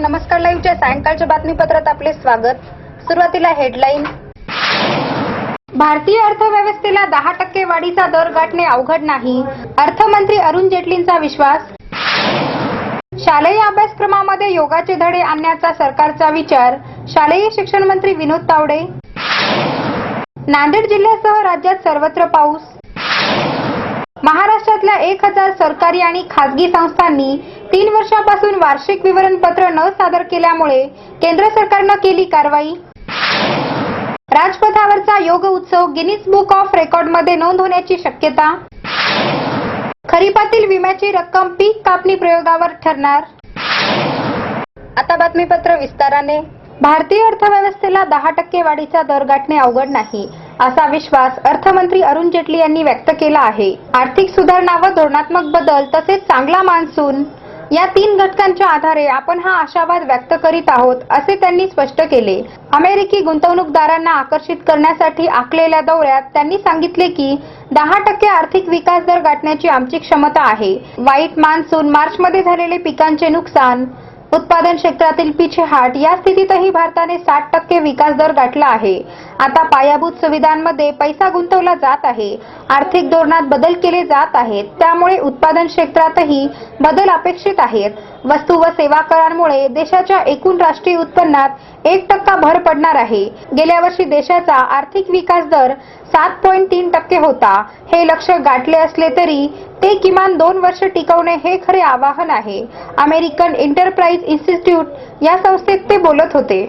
नमस्कार लाईव्हच्या सायंकाळच्या बातमीपत्रात आपले स्वागत. सुरुवातीला हेडलाईन भारतीय अर्थव्यवस्थेला दहा टक्के वाढीचा दर गाठणे अवघड नाही. अर्थमंत्री अरुण जेटलींचा विश्वास. शालेय अभ्यासक्रमामध्ये योगाचे धडे आणण्याचा सरकारचा विचार. शालेय शिक्षण मंत्री विनोद तावडे. नांदेड जिल्ह्यासह राज्यात सर्वत्र पाऊस. महाराष्ट्रातल्या एक हजार सरकारी आणि खासगी संस्थांनी तीन वर्षापासून वार्षिक विवरणपत्र न सादर केल्यामुळे केंद्र सरकारनं केली कारवाई. राजपथावरचा योग उत्सव गिनीज बुक ऑफ रेकॉर्डमध्ये नोंद होण्याची शक्यता. खरीपातील विम्याची रक्कम पीक कापणी प्रयोगावर ठरणार. आता बातमीपत्र विस्ताराने. भारतीय अर्थव्यवस्थेला दहा टक्के वाढीचा दर गाठणे अवघड नाही. असा विश्वास अर्थमंत्री अरुण जेटली यांनी व्यक्त केला आहे. आर्थिक सुधारणा व धोरणात्मक बदल तसेच चांगला मान्सून या तीन घटकांच्या आधारे आपण हा आशावाद व्यक्त करीत आहोत असे त्यांनी स्पष्ट केले. अमेरिकी गुंतवणूकदारांना आकर्षित करण्यासाठी आखलेल्या दौऱ्यात त्यांनी सांगितले की दहा टक्के आर्थिक विकास दर गाठण्याची आमची क्षमता आहे. वाईट मान्सून मार्चमध्ये झालेले पिकांचे नुकसान उत्पादन क्षेत्रातील पिछेहाट या स्थितीतही भारताने साठ टक्के विकास दर गाठला आहे. आता पायाभूत सुविधांमध्ये पैसा गुंतवला जात आहे. आर्थिक धोरणात बदल केले जात आहेत. त्यामुळे उत्पादन क्षेत्रातही बदल अपेक्षित आहेत. वस्तू व सेवा करांमुळे देशाच्या एकूण राष्ट्रीय उत्पन्नात एक टक्का भर पडणार आहे. गेल्या वर्षी देशाचा आर्थिक विकास दर सात पॉईंट तीन टक्के होता. हे लक्ष गाठले असले तरी ते किमान दोन वर्ष टिकवणे हे खरे आवाहन आहे. अमेरिकन एंटरप्राइज इन्स्टिट्यूट या संस्थेत ते बोलत होते.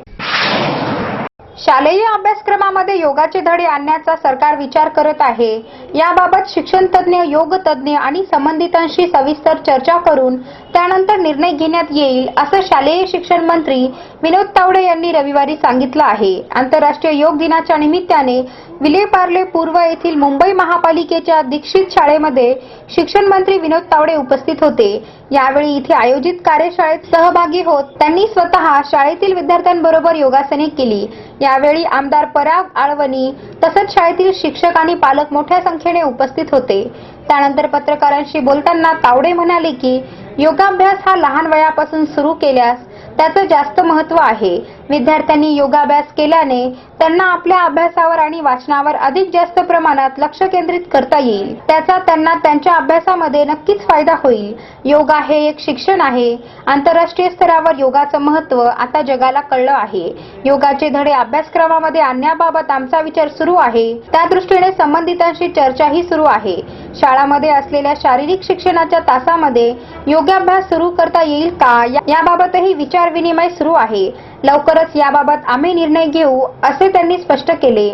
शालेय अभ्यासक्रमामध्ये योगाचे धडे आणण्याचा सरकार विचार करत आहे. याबाबत शिक्षण तज्ज्ञ योग तज्ज्ञ आणि संबंधितांशी सविस्तर चर्चा करून त्यानंतर निर्णय घेण्यात येईल असं शालेय शिक्षण मंत्री विनोद तावडे यांनी रविवारी सांगितलं आहे. आंतरराष्ट्रीय योग दिनाच्या निमित्ताने विलेपार्ले पूर्व येथील मुंबई महापालिकेच्या दीक्षित शाळेमध्ये शिक्षण मंत्री विनोद तावडे उपस्थित होते. यावेळी इथे आयोजित कार्यशाळेत सहभागी होत त्यांनी स्वतः शाळेतील विद्यार्थ्यांबरोबर योगासने केली. यावेळी आमदार पराग आळवणी तसंच शाळेतील शिक्षक आणि पालक मोठ्या संख्येने उपस्थित होते. त्यानंतर पत्रकारांशी बोलताना तावडे म्हणाले की योगाभ्यास हा लहान वयापासून सुरू केल्यास त्याचं जास्त महत्त्व आहे. विद्यार्थ्यांनी योगाभ्यास केल्याने त्यांना आपल्या अभ्यासावर आणि वाचनावर अधिक जास्त प्रमाणात लक्ष केंद्रित करता येईल. त्याचा त्यांना त्यांच्या अभ्यासामध्ये नक्कीच फायदा होईल. योगा हे एक शिक्षण आहे. आंतरराष्ट्रीय स्तरावर योगाचं महत्त्व आता जगाला कळलं आहे. योगाचे धडे अभ्यासक्रमामध्ये आणण्याबाबत आमचा विचार सुरू आहे. त्या दृष्टीने संबंधितांशी चर्चाही सुरू आहे. शाळामध्ये असलेल्या शारीरिक शिक्षणाच्या तासामध्ये योगाभ्यास सुरू करता येईल का? याबाबतही विचार विनिमय सुरू आहे. लवकरच याबाबत आम्ही निर्णय घेऊ असे त्यांनी स्पष्ट केले.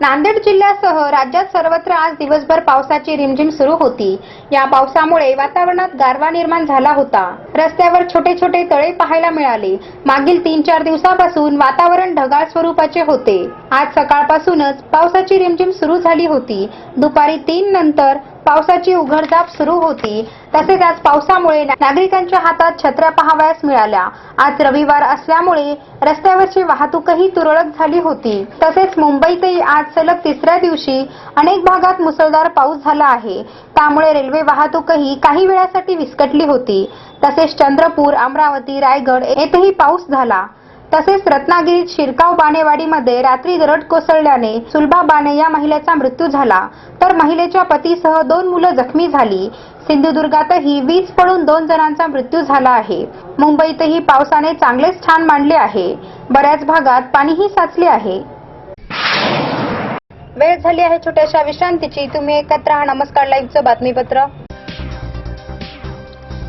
नांदेड जिल्ह्यासह राज्यात सर्वत्र आज दिवसभर पावसाची रिमझिम सुरू होती. या पावसामुळे वातावरणात गारवा निर्माण झाला होता. रस्त्यावर छोटे छोटे तळे पाहायला मिळाले. मागील तीन चार दिवसापासून वातावरण ढगाळ स्वरूपाचे होते. आज सकाळपासूनच पावसाची रिमझिम सुरू झाली होती. दुपारी तीन नंतर पावसाची उघडझाप सुरू होती. तसेच आज पावसामुळे नागरिकांच्या हातात छत्र्या पाहावयास मिळाल्या. आज रविवार असल्यामुळे रस्त्यावरची वाहतूकही तुरळक झाली होती. तसेच मुंबईतही आज सलग तिसऱ्या दिवशी अनेक भागात मुसळधार पाऊस झाला आहे. त्यामुळे रेल्वे वाहतूकही काही वेळासाठी विस्कटली होती. तसेच चंद्रपूर अमरावती रायगड येथेही पाऊस झाला. तसेच रत्नागिरीत शिरकाव बाणेवाडीमध्ये रात्री दरड कोसळल्याने सुलभा बाणे या महिलेचा मृत्यू झाला. तर महिलेच्या पतीसह दोन मुलं जखमी झाली. सिंधुदुर्गातही वीज पडून दोन जणांचा मृत्यू झाला आहे. मुंबईतही पावसाने चांगलेच छान मांडले आहे. बऱ्याच भागात पाणीही साचले आहे. वेळ झाली आहे छोट्याशा विश्रांतीची. तुम्ही एकत्र हा नमस्कार. लाईव्हचं बातमीपत्र.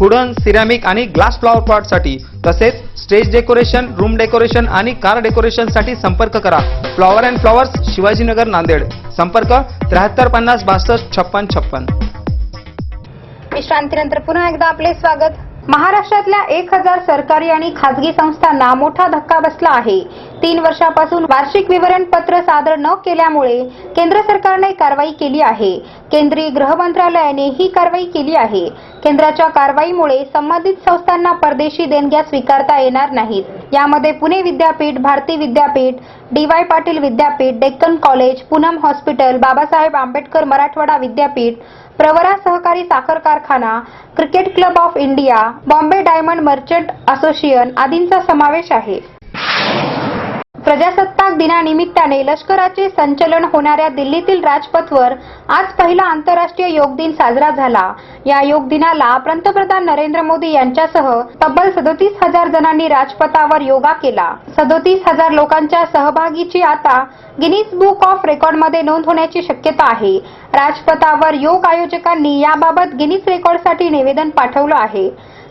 Wooden ceramic आणि ग्लास फ्लॉवर पॉटसाठी तसेच स्टेज डेकोरेशन रूम डेकोरेशन आणि कार डेकोरेशनसाठी संपर्क करा. Flower and flowers Shivajinagar Nanded. संपर्क त्र्याहत्तर पन्नास बासष्ट छप्पन छप्पन. विश्रांतीनंतर पुन्हा एकदा आपले स्वागत. महाराष्ट्रातल्या एक हजार सरकारी आणि खासगी संस्थांना मोठा धक्का बसला आहे. तीन वर्षापासून वार्षिक विवरण पत्र सादर न केल्यामुळे केंद्र सरकारने कारवाई केली आहे. केंद्रीय गृह मंत्रालयाने ही कारवाई केली आहे. केंद्राच्या कारवाईमुळे संबंधित संस्थांना परदेशी देणग्या स्वीकारता येणार नाहीत. यामध्ये पुणे विद्यापीठ भारती विद्यापीठ डी वाय पाटील विद्यापीठ Deccan college Poonam hospital Babasaheb Ambedkar Marathwada विद्यापीठ प्रवरा सहकारी साखर कारखाना cricket club of India Bombay diamond merchant association आदींचा समावेश आहे. प्रजासत्ताक दिनानिमित्ताने लष्कराचे संचलन होणाऱ्या दिल्लीतील राजपथवर आज पहिला आंतरराष्ट्रीय योग दिन साजरा झाला. या योग दिनाला पंतप्रधान नरेंद्र मोदी यांच्यासह तब्बल सदोतीस हजार जणांनी राजपथावर योगा केला. सदोतीस हजार लोकांच्या सहभागीची आता गिनीज बुक ऑफ रेकॉर्डमध्ये नोंद होण्याची शक्यता आहे. राजपथावर योग आयोजकांनी याबाबत गिनीज रेकॉर्डसाठी निवेदन पाठवलं आहे.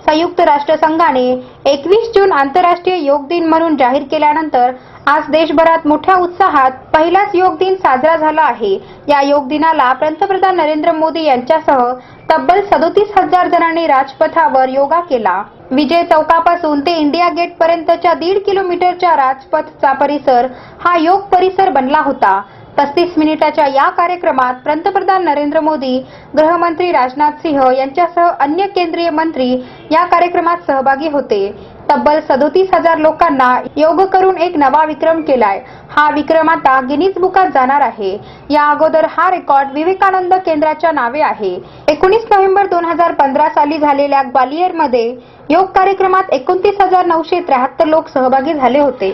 संयुक्त राष्ट्रसंघाने एकवीस जून आंतरराष्ट्रीय योग दिन म्हणून जाहीर केल्यानंतर आज देशभरात मोठ्या उत्साहात पहिलाच योग दिन साजरा झाला आहे. या योग दिनाला पंतप्रधान नरेंद्र मोदी यांच्यासह तब्बल सदोतीस हजार जणांनी राजपथावर योगा केला. विजय चौकापासून ते इंडिया गेट पर्यंतच्या दीड किलोमीटरच्या राजपथचा परिसर हा योग परिसर बनला होता. पस्तीस मिनिटाच्या या कार्यक्रमात पंतप्रधान नरेंद्र मोदी गृहमंत्री राजनाथ सिंह यांच्यासह अन्य केंद्रीय मंत्री या कार्यक्रमात सहभागी होते. तब्बल सदोतीस हजार लोकांना योग करून एक नवा विक्रम केलाय. हा विक्रम आता गिनीज बुकात जाणार आहे. या अगोदर हा रेकॉर्ड विवेकानंद केंद्राच्या नावे आहे. एकोणीस नोव्हेंबर दोन हजार पंधरा साली झालेल्या ग्वालियरमध्ये योग कार्यक्रमात एकोणतीस हजार नऊशे त्र्याहत्तर लोक सहभागी झाले होते.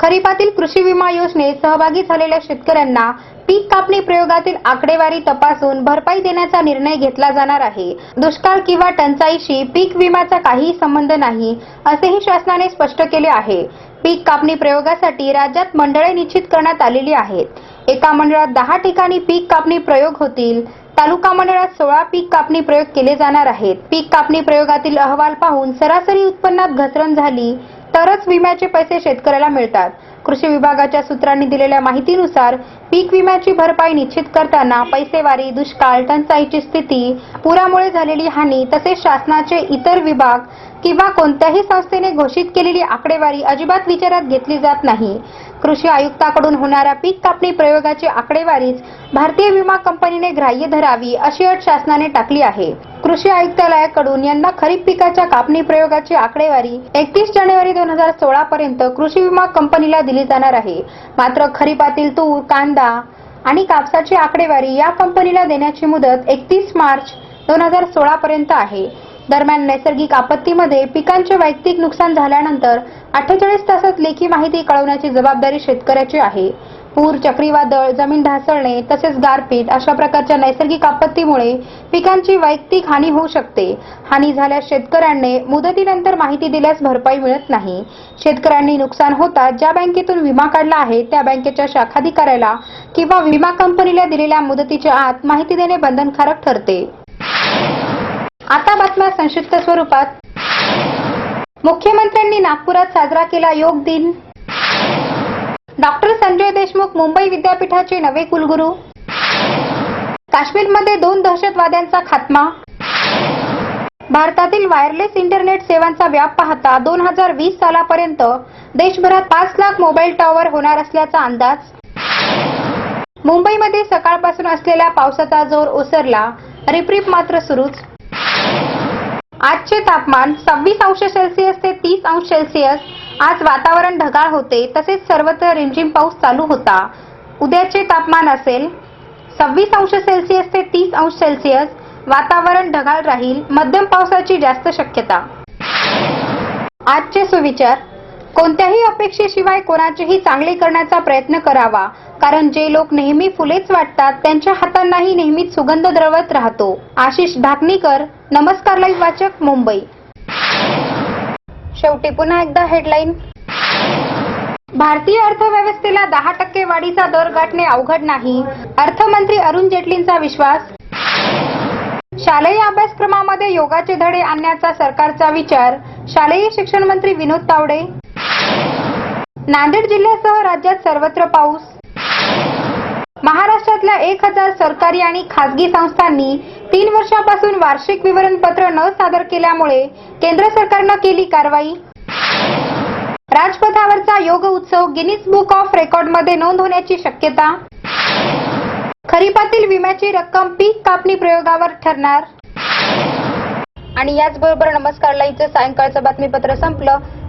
खरीपातील कृषी विमा योजनेत सहभागी झालेल्या शेतकऱ्यांना पीक कापणी प्रयोगातील आकडेवारी तपासून भरपाई देण्याचा निर्णय घेतला जाणार आहे. दुष्काळ किंवा टंचाईशी पीक विम्याचा काहीही संबंध नाही असेही शासनाने स्पष्ट केले आहे. पीक कापणी प्रयोगासाठी राज्यात मंडळे निश्चित करण्यात आलेली आहेत. एका मंडळात दहा ठिकाणी पीक कापणी प्रयोग होतील. तालुका मंडळात सोळा पीक कापणी प्रयोग केले जाणार आहेत. पीक कापणी प्रयोगातील अहवाल पाहून सरासरी उत्पन्नात घसरण झाली तरच विम्याचे पैसे शेतकऱ्याला मिळतात. कृषी विभागाच्या सूत्रांनी दिलेल्या माहितीनुसार पीक विम्याची भरपाई निश्चित करताना पैसेवारी दुष्काळ टंचाईची स्थिती पुरामुळे झालेली हानी तसेच शासनाचे इतर विभाग किंवा कोणत्याही संस्थेने घोषित केलेली आकडेवारी अजिबात विचारात घेतली जात नाही. कृषी आयुक्ताकडून होणाऱ्या पीक कापणी प्रयोगाची आकडेवारीच भारतीय विमा कंपनीने ग्राह्य धरावी अशी अट शासनाने टाकली आहे. कृषी आयुक्तालयाकडून यंदा खरीप पिकाच्या कापणी प्रयोगाची आकडेवारी एकतीस जानेवारी दोन हजार सोळा पर्यंत कृषी विमा कंपनीला दिली जाणार आहे. मात्र खरीपातील तूर कांदा आणि कापसाची आकडेवारी या कंपनीला देण्याची मुदत एकतीस मार्च दोन हजार सोळा पर्यंत आहे. दरम्यान नैसर्गिक आपत्तीमध्ये पिकांचे वैयक्तिक नुकसान झाल्यानंतर अठ्ठेचाळीस तासात लेखी माहिती कळवण्याची जबाबदारी शेतकऱ्याची आहे. पूर चक्रीवादळ जमीन ढासळणे तसेच गारपीट अशा प्रकारच्या नैसर्गिक आपत्तीमुळे पिकांची वैयक्तिक हानी होऊ शकते. हानी झाल्यास शेतकऱ्यांनी मुदतीनंतर माहिती दिल्यास भरपाई मिळत नाही. शेतकऱ्यांनी नुकसान होताच ज्या बँकेतून विमा काढला आहे त्या बँकेच्या शाखाधिकाऱ्याला किंवा विमा कंपनीला दिलेल्या मुदतीच्या आत माहिती देणे बंधनकारक ठरते. आता बातम्या संक्षिप्त स्वरूपात. मुख्यमंत्र्यांनी नागपुरात साजरा केला योग दिन. डॉक्टर संजय देशमुख मुंबई विद्यापीठाचे नवे कुलगुरू. काश्मीरमध्ये दोन दहशतवाद्यांचा खात्मा. भारतातील वायरलेस इंटरनेट सेवांचा व्याप पाहता दोन हजार वीस सालापर्यंत देशभरात पाच लाख मोबाईल टॉवर होणार असल्याचा अंदाज. मुंबईमध्ये सकाळपासून असलेल्या पावसाचा जोर ओसरला. रिपरिप मात्र सुरूच. आजचे तापमान सव्वीस अंश सेल्सिअस ते तीस अंश सेल्सिअस. आज वातावरण ढगाळ होते तसेच सर्वत्र रिमझिम पाऊस चालू होता. उद्याचे तापमान असेल सव्वीस अंश सेल्सिअस ते तीस अंश सेल्सिअस. वातावरण ढगाळ राहील मध्यम पावसाची जास्त शक्यता. आजचे सुविचार कोणत्याही अपेक्षेशिवाय कोणाचेही चांगले करण्याचा प्रयत्न करावा. कारण जे लोक नेहमी फुलेच वाटतात त्यांच्या हातांनाही नेहमीच सुगंध द्रवत राहतो. आशिष ढाकणीकर नमस्कार लाईव्ह वाचक मुंबई. शेवटी पुन्हा एकदा हेडलाईन. भारतीय अर्थव्यवस्थेला दहा टक्के वाढीचा दर गाठणे अवघड नाही. अर्थमंत्री अरुण जेटलींचा विश्वास. शालेय अभ्यासक्रमामध्ये योगाचे धडे आणण्याचा सरकारचा विचार. शालेय शिक्षण मंत्री विनोद तावडे. नांदेड जिल्ह्यासह राज्यात सर्वत्र पाऊस. महाराष्ट्रातल्या एक हजार सरकारी आणि खासगी संस्थांनी तीन वर्षापासून वार्षिक विवरणपत्र न सादर केल्यामुळे केंद्र सरकारनं केली कारवाई. राजपथावरचा योग उत्सव गिनीज बुक ऑफ रेकॉर्डमध्ये नोंद होण्याची शक्यता. खरीपातील विम्याची रक्कम पीक कापणी प्रयोगावर ठरणार. आणि याचबरोबर नमस्कार लाईचं सायंकाळचं बातमीपत्र संपलं.